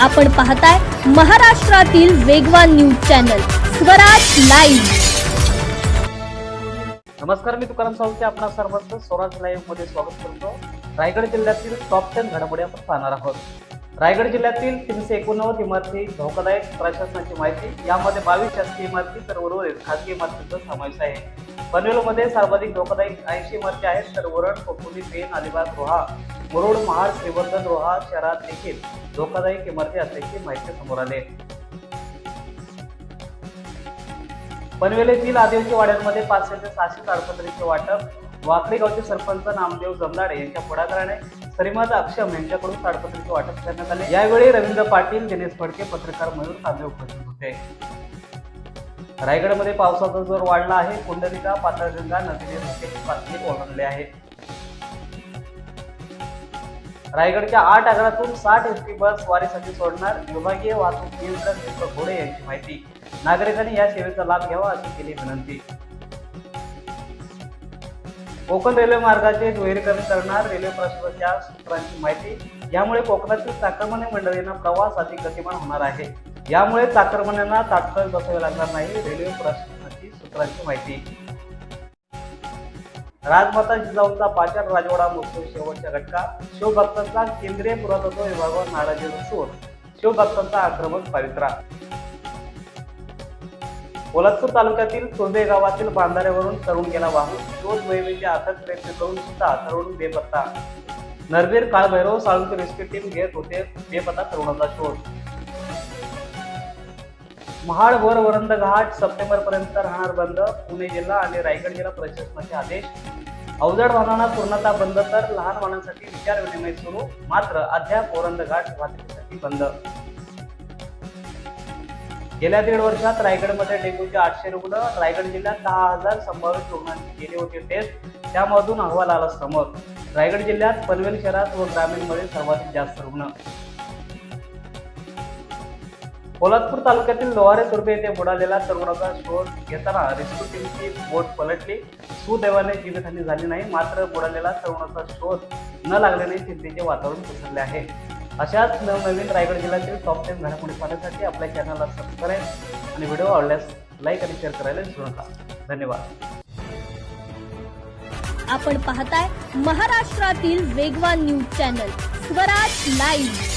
आपण पाहताय महाराष्ट्रातील वेगवान न्यूज चॅनल स्वराज लाईव्ह. नमस्कार मी तुकाराम सावंत आपणा सर्वांचं स्वराज लाईव्हमध्ये स्वागत करतो. रायगड जिल्ह्यातील टॉप टेन घडामोडी आपण पाहणार आहोत. रायगड जिल्ह्यातील तीनशे एकोणनव्वद इमारती धोकादायक प्रशासनाची माहिती यामध्ये बावीस शासकीय इमारती तर उर्वरित खासगी इमारतींचा समावेश आहे. पनवेलमध्ये सर्वाधिक धोकादायक ऐंशी इमारती आहेत तर वरण कोकुली पेन अलिबाग रोहा मुरुड महाड श्रीवर्धन रोहा शहरात देखील धोकादायक इमारती असल्याची माहिती समोर आली. पनवेल येथील आदिवासी वाड्यांमध्ये पाचशे ते सहाशे ताडपत्रीचे वाटप वाकडी गावचे सरपंच नामदेव जमदाडे यांच्या पुढाकाराने श्रीमंत अक्षम यांच्याकडून ताडपत्रीचे वाटप करण्यात आले. यावेळी रवींद्र पाटील दिनेश फडके पत्रकार मयूर तांबे उपस्थित होते. रायगडमध्ये पावसाचा जोर वाढला आहे. कुंडलिका पाताळगंगा नदीने धोक्याची पातळी ओलांडली आहे रायगडच्या आठ आगारातून साठ एस टी बस वारीसाठी सोडणार विभागीय वाहतूक नियंत्रक दीपक घोडे यांची माहिती. नागरिकांनी या सेवेचा लाभ घ्यावा अशी केली विनंती. कोकण रेल्वे मार्गाचे दुहेरीकरण करणार रेल्वे प्रशासनाच्या सूत्रांची माहिती. यामुळे कोकणातील चाकरमानी मंडळींना प्रवास अधिक गतिमान होणार आहे. यामुळे चाकरमान्यांना तात्काळ बसावे लागणार नाही रेल्वे प्रशासनाची सूत्रांची माहिती. राजमाता जिजाऊंचा पाचार राजवाडा महोत्सव शेवटच्या घटका. शिवभक्तांचा केंद्रीय पुरातत्व विभागावर नाराजी नसून शिवभक्तांचा आक्रमक पवित्रा. पोलादपूर तालुक्यातील तुर्बे गावातील बांधाऱ्यावरून तरुण गेला वाहून. शोध मोहिमेचे अथक प्रयत्न करून सुद्धा तरुण बेपत्ता. नरवीर काळभैरव साळुंके रेस्क्यू टीम घेत होते. बेपत्ता तरुणाचा शोध. महाड वर वरंद घाट सप्टेंबर पर्यंत राहणार बंद. पुणे जिल्हा आणि रायगड जिल्हा प्रशासनाचे आदेश. अवजड वाहनांना पूर्णतः बंद तर लहान वाहनांसाठी विचार विनिमय सुरू. मात्र अद्याप वरंद घाट वाहतुकीसाठी बंद. गेल्या दीड वर्षात रायगडमध्ये डेंग्यूचे आठशे रुग्ण रायगड जिल्ह्यात दहा हजार संभावित रुग्णांची केली होती टेस्ट. त्यामधून अहवाल आला समोर. रायगड जिल्ह्यात पनवेल शहरात व ग्रामीणमध्ये सर्वाधिक जास्त रुग्ण. पोलादपूर तालुक्यातील लोहारे तुर्बे येथे बुडालेला तरुणाचा शोध घेताना रेस्क्यू टीमची बोट पलटली. सुदैवाने जीवितहानी झाली नाही मात्र बुडालेला तरुणाचा शोध न लागल्याने चिंतेचे वातावरण पसरले आहे. अशाच नवनवीन रायगड जिल्ह्यातील टॉप टेन घडामोडी पाहण्यासाठी आपल्या चॅनलला सबस्क्राईब आणि व्हिडिओ आवडल्यास लाईक आणि शेअर करायला विसरू नका. धन्यवाद. आपण पाहताय महाराष्ट्रातील वेगवान न्यूज चॅनल स्वराज लाईव्ह